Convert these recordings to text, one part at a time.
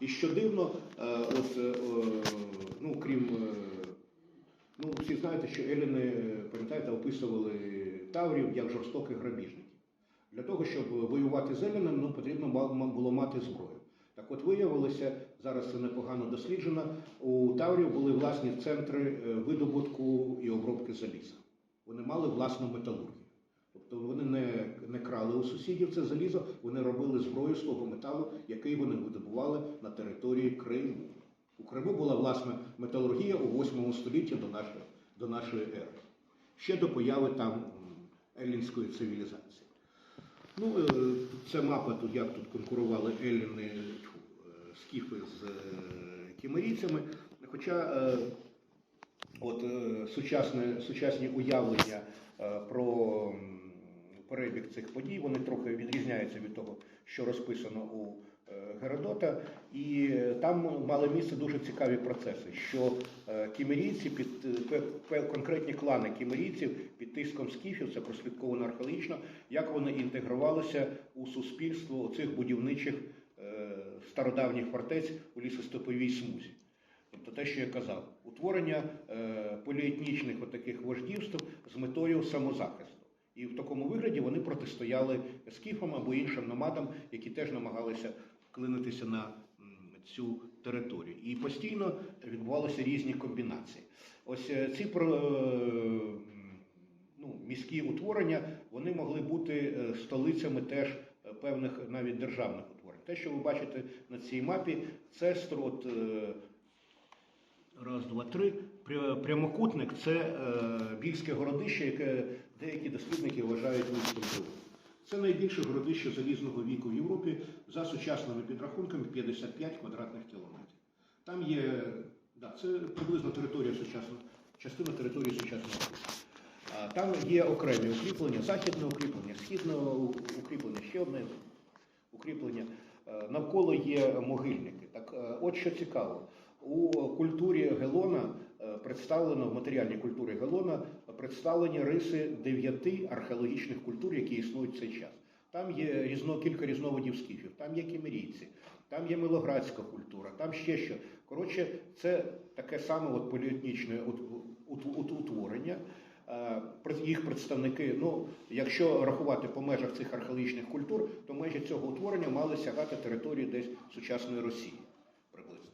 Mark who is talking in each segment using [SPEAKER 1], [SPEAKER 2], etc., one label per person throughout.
[SPEAKER 1] І що дивно, е, от, е, ну, крім, е, ну, всі знаєте, що Еліни, пам'ятаєте, описували Таврів як жорстоких грабіжників. Для того, щоб воювати з Еліним, ну, потрібно було мати зброю. Так от виявилося, зараз це непогано досліджено, у Таврів були власні центри видобутку і обробки заліза. Вони мали власну металургію. Тобто вони не, не крали у сусідів це залізо, вони робили зброю з того металу, який вони видобували на території Криму. У Криму була власна металургія у 8 столітті до нашої, до нашої ери. Ще до появи там м, еллінської цивілізації. Ну, це мапа тут, як тут конкурували елліни, е, скіфи з е, кімерійцями. Хоча е, от, сучасне, сучасні уявлення про перебіг цих подій, вони трохи відрізняються від того, що розписано у е, Геродота. І е, там мали місце дуже цікаві процеси, що е, кімерійці, під, конкретні клани кімерійців під тиском скіфів, це прослідковано археологічно, як вони інтегрувалися у суспільство цих будівничих стародавніх фортець у лісостеповій смузі. Тобто те, що я казав, утворення поліетнічних отаких вождівств з метою самозахисту. І в такому вигляді вони протистояли скіфам або іншим номадам, які теж намагалися вклинитися на цю територію. І постійно відбувалися різні комбінації. Ось е, ці е, ну, міські утворення вони могли бути е, столицями теж певних навіть державних утворень. Те, що ви бачите на цій мапі, це стро- от, е, Раз, два, три. Прямокутник це більське городище, яке деякі дослідники вважають містом. Це найбільше городище залізного віку в Європі за сучасними підрахунками 55 квадратних кілометрів. Там є, да, це приблизно територія сучасного, частина території сучасного. А Там є окремі укріплення, західне укріплення, східне укріплення, ще одне укріплення. Е, Навколо є могильники. Так, е, от що цікаво, у культурі Гелона е, представлено в матеріальній культурі Гелона представлені риси дев'яти археологічних культур, які існують в цей час. Там є різно, кілька різновидів скіфів, там є кімерійці, там є милоградська культура, там ще що. Коротше, це таке саме от поліетнічне ут- ут- ут- утворення. Е, Їх представники, ну, якщо рахувати по межах цих археологічних культур, то межі цього утворення мали сягати території десь сучасної Росії приблизно.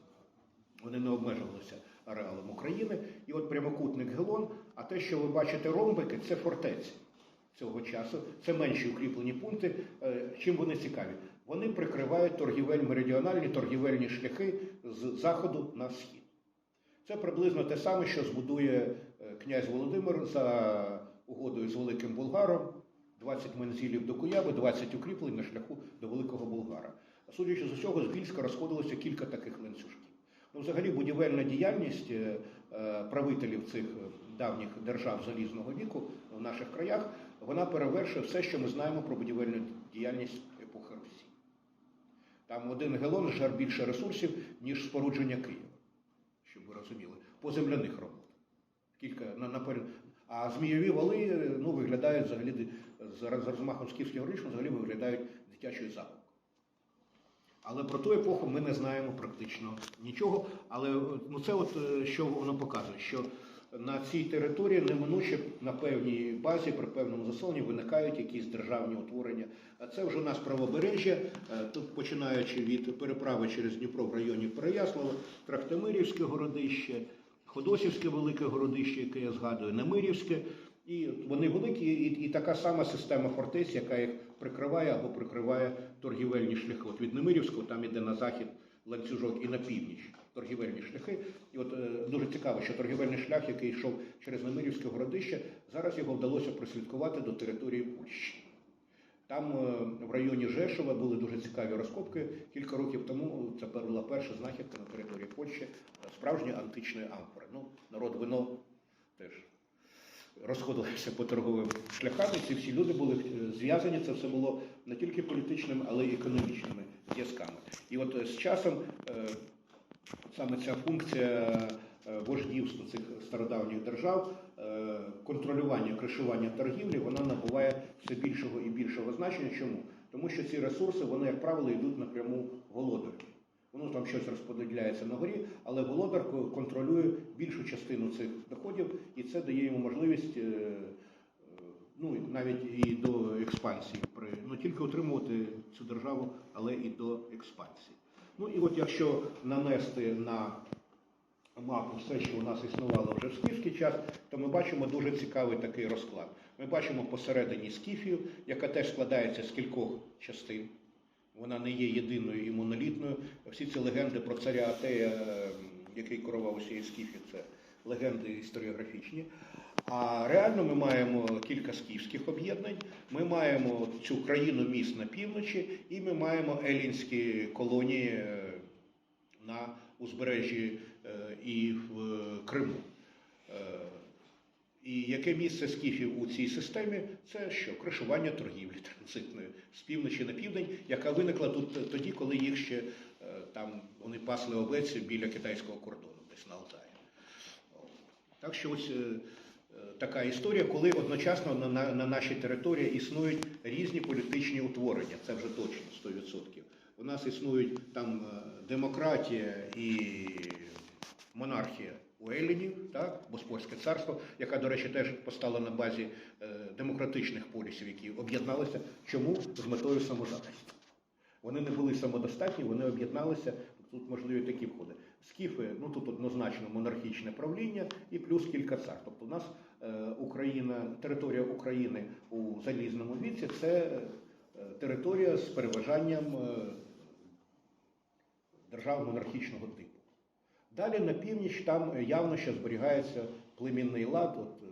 [SPEAKER 1] Вони не обмежувалися ареалом України. І от прямокутник Гелон, а те, що ви бачите ромбики, це фортеці цього часу. Це менші укріплені пункти. Е, Чим вони цікаві? Вони прикривають торгівель меридіональні торгівельні шляхи з заходу на схід. Це приблизно те саме, що збудує е, князь Володимир за угодою з Великим Булгаром. 20 мензілів до Куяви, 20 укріплень на шляху до Великого Булгара. Судячи з усього, з Більська розходилося кілька таких ланцюжків. Ну, взагалі, будівельна діяльність е, е, правителів цих давніх держав залізного віку в наших краях, вона перевершує все, що ми знаємо про будівельну діяльність епохи Русі. Там один гелон жер більше ресурсів, ніж спорудження Києва, щоб ви розуміли, по земляних роботах. Кілька на, наперед. А змійові вали е, ну, виглядають взагалі з розмахом скіфського горішку, взагалі виглядають дитячою забавкою. Але про ту епоху ми не знаємо практично нічого. Але е, ну, це от е, що воно показує, що на цій території неминуче на певній базі, при певному заселенні виникають якісь державні утворення. А це вже у нас правобережжя, е, тут починаючи від переправи через Дніпро в районі Переяслава, Трахтимирівське городище, Ходосівське велике городище, яке я згадую, Немирівське. І вони великі, і, і така сама система фортець, яка їх прикриває або прикриває торгівельні шляхи. От від Немирівського там іде на захід ланцюжок і на північ торгівельні шляхи. І от е, дуже цікаво, що торгівельний шлях, який йшов через Немирівське городище, зараз його вдалося прослідкувати до території Польщі. Там е, в районі Жешова були дуже цікаві розкопки. Кілька років тому це була перша знахідка на території Польщі е, справжньої античної амфори. Ну, народ вино теж розходилися по торговим шляхам. і Ці всі люди були е, зв'язані. Це все було не тільки політичними, але й економічними зв'язками. І от е, з часом е, саме ця функція вождівства цих стародавніх держав, контролювання, кришування торгівлі, вона набуває все більшого і більшого значення. Чому? Тому що ці ресурси, вони, як правило, йдуть напряму володарю. Воно там щось розподіляється на горі, але володар контролює більшу частину цих доходів, і це дає йому можливість е, е, ну, навіть і до експансії, ну, тільки утримувати цю державу, але і до експансії. Ну і от якщо нанести на мапу все, що у нас існувало вже в скіфський час, то ми бачимо дуже цікавий такий розклад. Ми бачимо посередині скіфію, яка теж складається з кількох частин. Вона не є єдиною і монолітною. Всі ці легенди про царя Атея, який керував усією скіфію, це легенди історіографічні. А реально ми маємо кілька скіфських об'єднань, ми маємо цю країну міст на півночі, і ми маємо елінські колонії е, на узбережжі е, і в е, Криму. І яке місце скіфів у цій системі? Це що? Кришування торгівлі транзитної з півночі на південь, яка виникла тут тоді, коли їх ще е, там вони пасли овець біля китайського кордону, десь на Алтаї. Так що ось е, е, така історія, коли одночасно на, на, на нашій території існують різні політичні утворення, це вже точно 100%. У нас існують там демократія і монархія у Еллінів, так, Боспорське царство, яка, до речі, теж постала на базі е, демократичних полісів, які об'єдналися. Чому? З метою самозахисту. Вони не були самодостатні, вони об'єдналися. Тут можливі такі входи. Скіфи, ну тут однозначно монархічне правління і плюс кілька цар. Тобто у нас е, Україна, територія України у залізному віці це е, територія з переважанням е, держав монархічного типу. Далі на північ там явно ще зберігається племінний лад. От, е,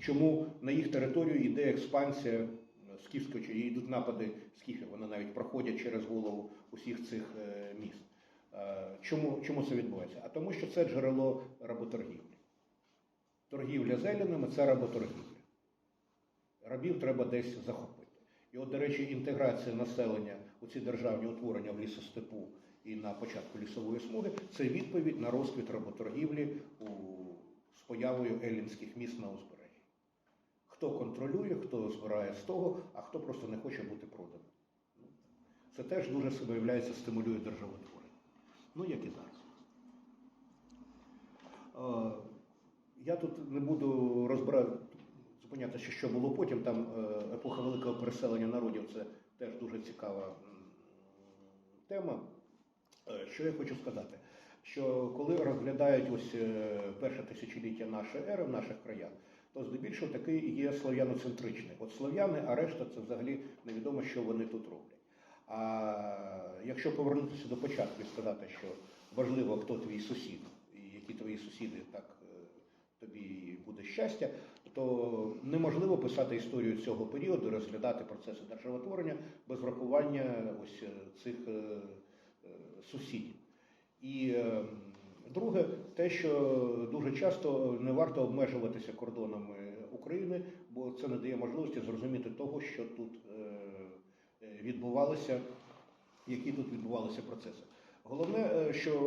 [SPEAKER 1] чому на їх територію йде експансія е, скіфської, чи йдуть напади скіфів, вони навіть проходять через голову усіх цих е, міст. Е, Чому, чому це відбувається? А тому, що це джерело работоргівлі. Торгівля зеленими це работоргівля. Рабів треба десь захопити. І от, до речі, інтеграція населення у ці державні утворення в лісостепу і на початку лісової смуги це відповідь на розквіт работоргівлі у, з появою елінських міст на узбережжі. Хто контролює, хто збирає з того, а хто просто не хоче бути проданим. Це теж дуже виявляється, стимулює державотворення. Ну, як і зараз. Я тут не буду розбирати, зупинятися, що було потім. Там е, епоха великого переселення народів це теж дуже цікава тема. Е, Що я хочу сказати? Що коли розглядають ось е, перше тисячоліття нашої ери в наших краях, то здебільшого такий є слов'яноцентричний. От слов'яни, а решта це взагалі невідомо, що вони тут роблять. А якщо повернутися до початку і сказати, що важливо, хто твій сусід, і які твої сусіди, так е, тобі буде щастя, то неможливо писати історію цього періоду, розглядати процеси державотворення без врахування ось цих сусідів. І е, друге, те, що дуже часто не варто обмежуватися кордонами України, бо це не дає можливості зрозуміти того, що тут е, відбувалося, які тут відбувалися процеси. Головне, е, що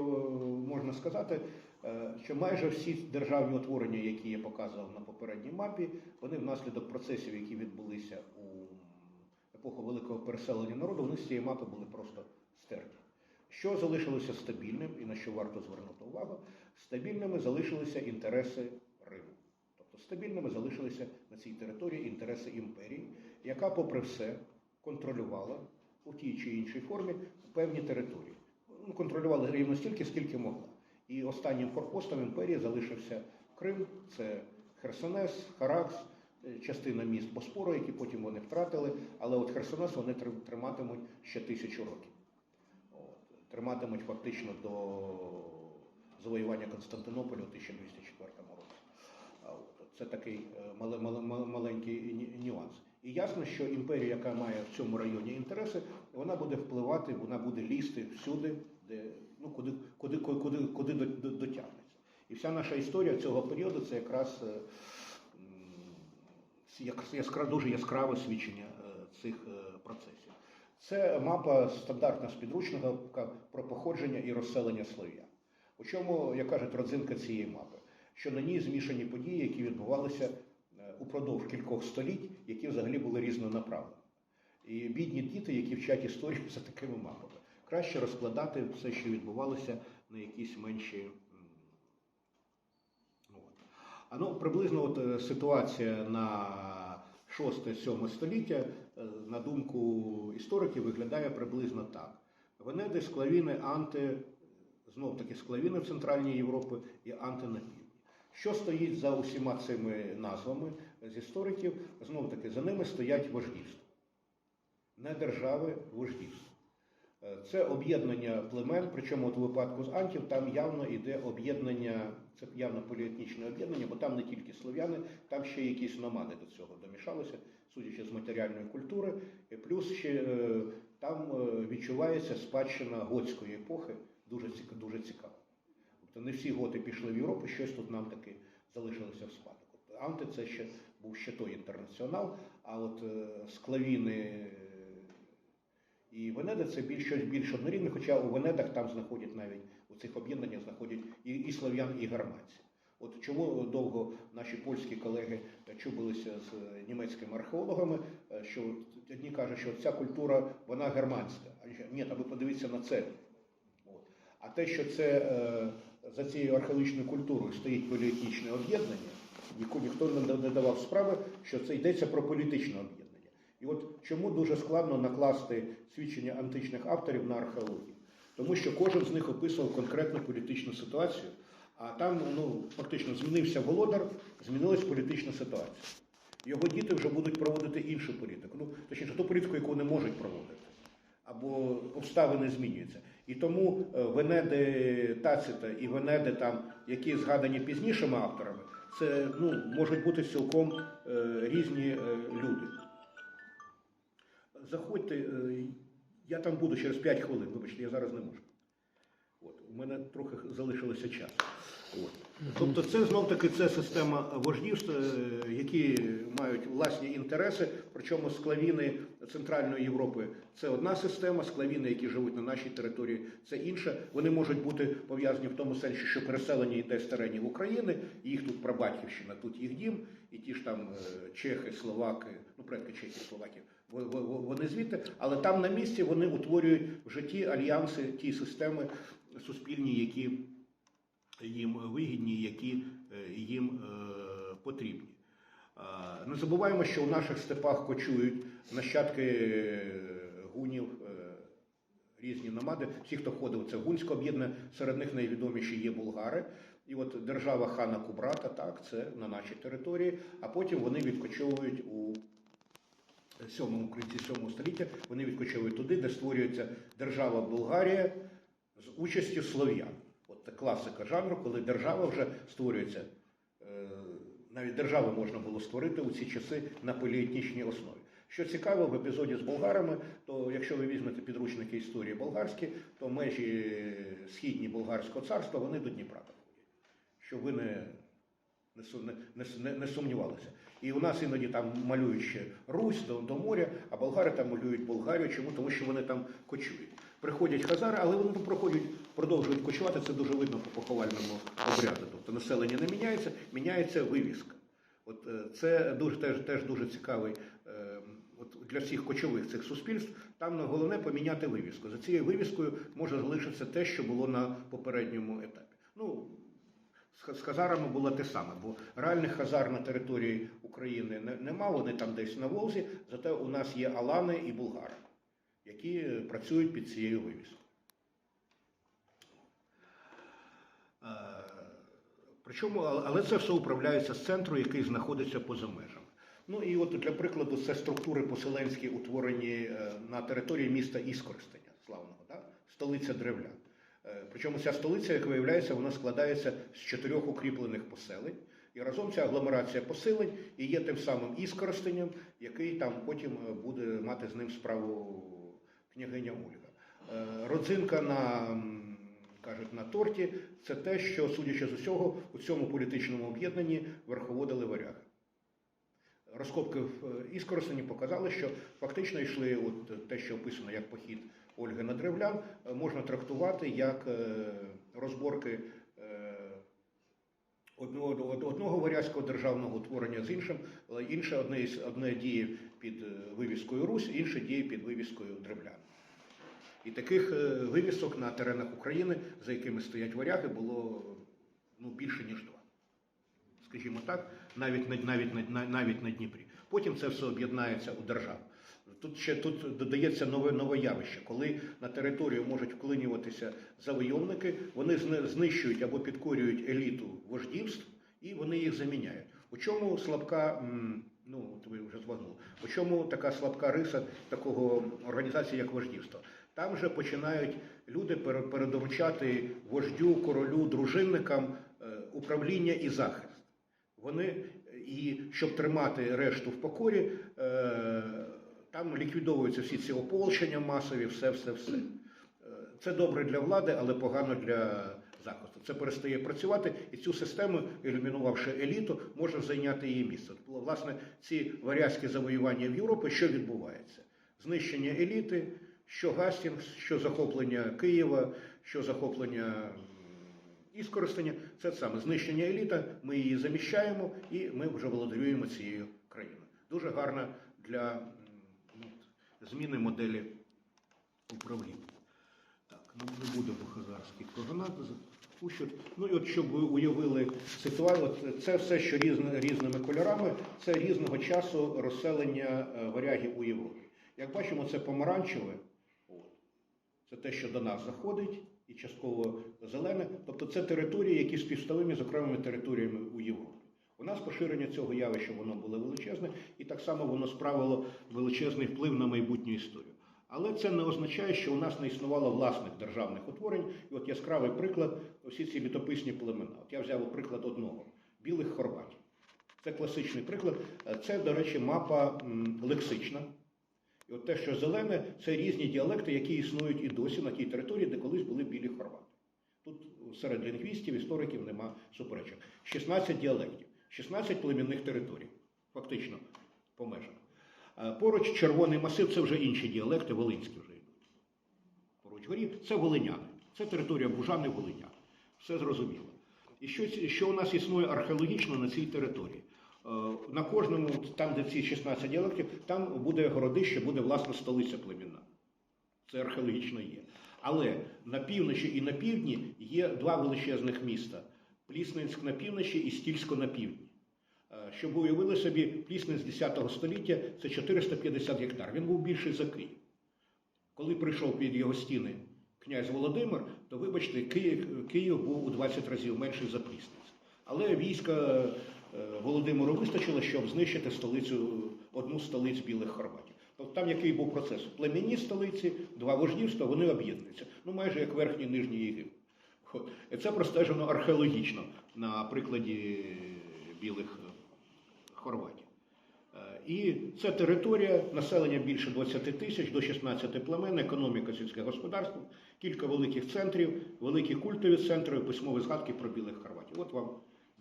[SPEAKER 1] можна сказати, е, що майже всі державні утворення, які я показував на попередній мапі, вони внаслідок процесів, які відбулися у епоху великого переселення народу, вони з цієї мапи були просто стерті. Що залишилося стабільним і на що варто звернути увагу? Стабільними залишилися інтереси Риму. Тобто стабільними залишилися на цій території інтереси імперії, яка, попри все, контролювала у тій чи іншій формі певні території. Ну, контролювала рівно стільки, скільки могла. І останнім форпостом імперії залишився Крим, це Херсонес, Харакс, е, частина міст Боспору, які потім вони втратили, але от Херсонес вони триматимуть ще тисячу років. Триматимуть фактично до завоювання Константинополя у 1204 році. Це такий е, мале- мале- мале- маленький нюанс. І ясно, що імперія, яка має в цьому районі інтереси, вона буде впливати, вона буде лізти всюди, де, ну, куди, куди, куди, куди, куди до- до- дотягнеться. І вся наша історія цього періоду це якраз е, м, як- яскра, дуже яскраве свідчення е, цих процесів. Це мапа стандартна з підручного про походження і розселення слов'ян. У чому, як кажуть, родзинка цієї мапи? Що на ній змішані події, які відбувалися е, упродовж кількох століть, які взагалі були різнонаправлені. І бідні діти, які вчать історію за такими мапами. краще розкладати все, що відбувалося, на якісь менші. м, От. А ну, приблизно от, е, ситуація на 6-7 століття, е, на думку істориків, виглядає приблизно так. Венеди, склавіни, анти, знов таки склавіни в Центральній Європі і анти на півдні. Що стоїть за усіма цими назвами з істориків? Знов таки за ними стоять вождівства. Не держави, вождівства. Е, Це об'єднання племен, причому от у випадку з антів там явно йде об'єднання, це явно поліетнічне об'єднання, бо там не тільки слов'яни, там ще якісь номади до цього домішалися, судячи з матеріальної культури. І плюс ще е, там е, відчувається спадщина готської епохи, дуже цікаво. Дуже цікаво. Тобто не всі готи пішли в Європу, щось тут нам таки залишилося в спадок. Анти це ще був ще той інтернаціонал, а от склавіни і Венеди це більш щось більш однорідне, хоча у Венедах там знаходять навіть у цих об'єднаннях знаходять і, і слав'ян, і гарманців. От чому довго наші польські колеги чубилися з німецькими археологами, е, що одні кажуть, що ця культура вона германська. А ні, а ви подивіться на це. От. А те, що це е, за цією археологічною культурою стоїть поліетнічне об'єднання, ніхто, не давав справи, що це йдеться про політичне об'єднання. І от чому дуже складно накласти свідчення античних авторів на археологію? Тому що кожен з них описував конкретну політичну ситуацію, а там ну, фактично змінився володар, змінилась політична ситуація. Його діти вже будуть проводити іншу політику. Ну, точніше, ту політику, яку не можуть проводити. Або обставини змінюються. І тому е, Венеди Тацита і Венеди, там, які згадані пізнішими авторами, це ну, можуть бути цілком е, різні е, люди. Заходьте, е, я там буду через 5 хвилин, вибачте, я зараз не можу. От, у мене трохи залишилося часу. От. Тобто це знов таки це система вождівств, е, які мають власні інтереси. Причому склавіни Центральної Європи це одна система, склавіни, які живуть на нашій території, це інша. Вони можуть бути пов'язані в тому сенсі, що переселення йде з теренів України, і їх тут прабатьківщина, тут їх дім, і ті ж там е, чехи, словаки, ну предки чехів, словаків, вони звідти, але там на місці вони утворюють в житті альянси, ті системи суспільні, які їм вигідні, які е, їм е, потрібні. Не забуваємо, що у наших степах кочують нащадки е, гунів, різні намади. Всі, хто ходив, це гунське об'єднання, серед них найвідоміші є булгари. І от держава хана Кубрата, так, це на нашій території, а потім вони відкочовують у сьомому кінці 7 століття, вони відкочовують туди, де створюється держава Болгарія з участю слов'ян. От це класика жанру, коли держава вже створюється. е, Навіть держави можна було створити у ці часи на поліетнічній основі. Що цікаво, в епізоді з болгарами, то якщо ви візьмете підручники історії болгарські, то межі східні болгарського царства вони до Дніпра доходять. Щоб ви не, не, не, не, сумнівалися. І у нас іноді там малюють ще Русь до, до моря, а болгари там малюють Болгарію. Чому? Тому що вони там кочують. Приходять хазари, але вони проходять, продовжують кочувати. Це дуже видно по поховальному обряду. Тобто населення не міняється, міняється вивіска. От е, це дуже теж, теж дуже цікавий е, от для всіх кочових цих суспільств. Там головне поміняти вивіску. За цією вивіскою може залишитися те, що було на попередньому етапі. Ну, з хазарами було те саме, бо реальних хазар на території України не- нема, вони там десь на Волзі, зате у нас є алани і булгари, які працюють під цією вивіскою. Е, Причому, але але це все управляється з центру, який знаходиться поза межами. Ну і от для прикладу, це структури поселенські, утворені е, на території міста Іскористення, славного, да? столиця древлян. Е, Причому ця столиця, як виявляється, вона складається з чотирьох укріплених поселень. І разом ця агломерація поселень і є тим самим Іскористенням, який там потім е, буде мати з ним справу княгиня Ольга. Е, Родзинка на, кажуть, на торті це те, що, судячи з усього, у цьому політичному об'єднанні верховодили варяги. Розкопки в Іскоростені показали, що фактично йшли от те, що описано як похід Ольги на древлян, е, можна трактувати як е, розборки е, одного, од- одного варязького державного утворення з іншим, інше одне, одне діє під вивіскою Русь, інше діє під вивіскою древлян. І таких вивісок на теренах України, за якими стоять варяги, було ну, більше, ніж два. Скажімо так, навіть на, навіть, на, на- навіть на Дніпрі. Потім це все об'єднається у державу. Тут ще тут додається нове нове явище, коли на територію можуть вклинюватися завойовники, вони зни- знищують або підкорюють еліту вождівств і вони їх заміняють. У чому слабка, ну ви вже звагнули, у чому така слабка риса такого організації, як вождівство? Там же починають люди пере- передоручати вождю, королю, дружинникам е, управління і захист. Вони і щоб тримати решту в покорі, е, там ліквідовуються всі ці ополчення масові, все, все, все. Е, Це добре для влади, але погано для захисту. Це перестає працювати, і цю систему, ілюмінувавши еліту, може зайняти її місце. Власне, ці варязькі завоювання в Європі, що відбувається? Знищення еліти, що Гастінгс, що захоплення Києва, що захоплення м, іскористання, це саме знищення еліта, ми її заміщаємо і ми вже володарюємо цією країною. Дуже гарна для зміни моделі управління. Так, ну не буде бухазарський коронат. Ну і от щоб ви уявили ситуацію, це все, що різне, різними кольорами, це різного часу розселення е, варягів у Європі. Як бачимо, це помаранчеве. Це те, що до нас заходить, і частково зелене. Тобто це території, які співставимі з окремими територіями у Європі. У нас поширення цього явища воно було величезне, і так само воно справило величезний вплив на майбутню історію. Але це не означає, що у нас не існувало власних державних утворень. І от яскравий приклад всі ці літописні племена. От я взяв приклад одного білих хорватів. Це класичний приклад. Це, до речі, мапа лексична. І от те, що зелене, це різні діалекти, які існують і досі на тій території, де колись були білі хорвати. Тут серед лінгвістів, істориків нема суперечок. 16 діалектів, 16 племінних територій, фактично по межах. Поруч червоний масив це вже інші діалекти, волинські вже йдуть. Поруч горі це волиняни, це територія Бужани Волинян. Все зрозуміло. І що, що у нас існує археологічно на цій території? Е, На кожному, там, де ці 16 діалектів, там буде городище, буде власна столиця племінна. Це археологічно є. Але на півночі і на півдні є два величезних міста: Плісненськ на півночі і Стільсько на півдні. Е, Щоб ви уявили собі, Плісненськ 10 століття це 450 гектар. Він був більший за Київ. Коли прийшов під його стіни князь Володимир, то вибачте, Київ, Київ був у 20 разів менший за Плісненськ. Але війська е, Володимиру вистачило, щоб знищити столицю, одну з столиць білих хорватів. Тобто там який був процес? Племінні столиці, два вождівства, вони об'єднуються. Ну майже як верхній нижній Єгипет. І це простежено археологічно на прикладі білих е, хорватів. Е, І це територія, населення більше 20 тисяч до 16 племен, економіка сільське господарство, кілька великих центрів, великі культові центри, письмові згадки про білих хорватів. От вам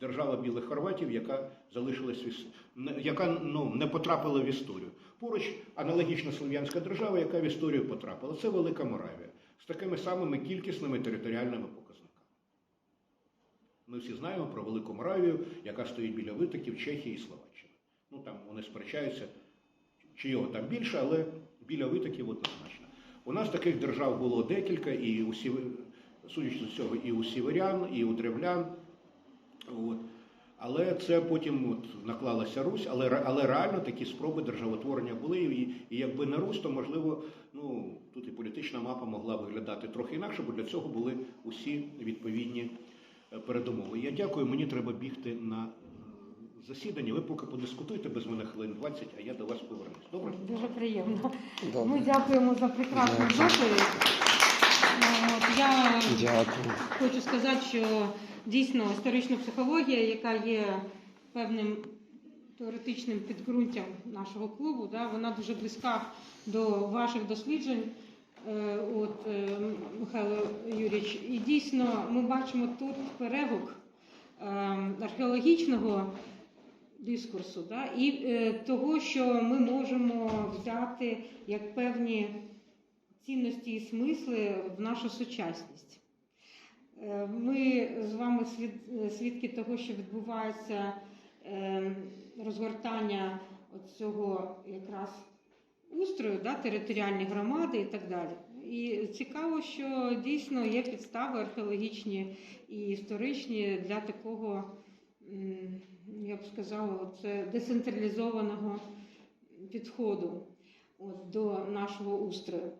[SPEAKER 1] держава білих хорватів, яка залишилась яка ну, не потрапила в історію. Поруч аналогічна слов'янська держава, яка в історію потрапила. Це Велика Моравія з такими самими кількісними територіальними показниками. Ми всі знаємо про Велику Моравію, яка стоїть біля витоків Чехії і Словаччини. Ну там вони сперечаються, чи його там більше, але біля витоків однозначно. У нас таких держав було декілька, і у сів... судячи з цього, і у сіверян, і у древлян. От. Але це потім от наклалася Русь, але, але реально такі спроби державотворення були. І, і якби не Русь, то можливо, ну тут і політична мапа могла виглядати трохи інакше, бо для цього були усі відповідні передумови. Я дякую, мені треба бігти на е, засідання. Ви поки подискутуйте без мене хвилин 20, а я до вас повернусь. Добре?
[SPEAKER 2] Дуже приємно.
[SPEAKER 3] Добре.
[SPEAKER 2] Ми дякуємо за прекрасну доповідь. Ну, я
[SPEAKER 3] Дякую.
[SPEAKER 2] хочу сказати, що дійсно історична психологія, яка є певним теоретичним підґрунтям нашого клубу, да, вона дуже близька до ваших досліджень. Е, От, е, Михайло Юрійович, і дійсно ми бачимо тут перегук е, археологічного дискурсу, да, і того, що ми можемо взяти як певні цінності і смисли в нашу сучасність. Ми з вами свідки того, що відбувається розгортання цього якраз устрою, да, територіальні громади і так далі. І цікаво, що дійсно є підстави археологічні і історичні для такого, я б сказала, це децентралізованого підходу от, до нашого устрою.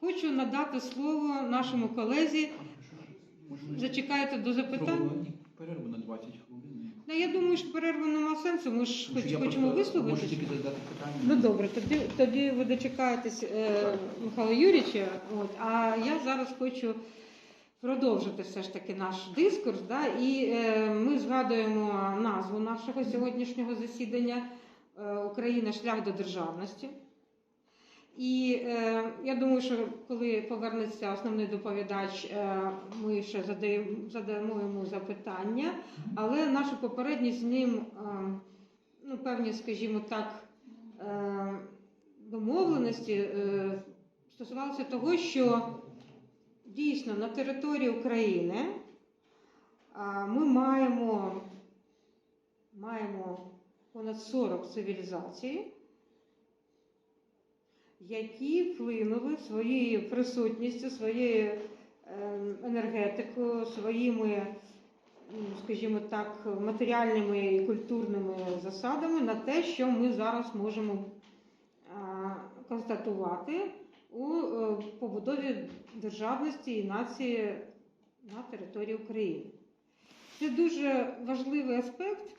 [SPEAKER 2] Хочу надати слово нашому колезі.
[SPEAKER 3] Можливо,
[SPEAKER 2] Зачекайте до запитань.
[SPEAKER 3] перерву на 20 хвилин.
[SPEAKER 2] Ну, я думаю, що перерви нема сенсу. Ми ж хоч
[SPEAKER 3] я
[SPEAKER 2] хочемо
[SPEAKER 3] просто тільки задати питання.
[SPEAKER 2] Ну добре, тоді, тоді ви дочекаєтесь е, Михайла Юрійовича, от, а я зараз хочу продовжити все ж таки наш дискурс. Да, і е, ми згадуємо назву нашого сьогоднішнього засідання е, Україна шлях до державності. І е, я думаю, що коли повернеться основний доповідач, е, ми ще задаємо, задаємо йому запитання, але наші попередні з ним е, ну, певні, скажімо так, е, домовленості е, стосувалися того, що дійсно на території України е, ми маємо, маємо понад 40 цивілізацій, які вплинули своєю присутністю, своєю е, енергетикою, своїми, скажімо так, матеріальними і культурними засадами на те, що ми зараз можемо констатувати у е, побудові державності і нації на території України. Це дуже важливий аспект,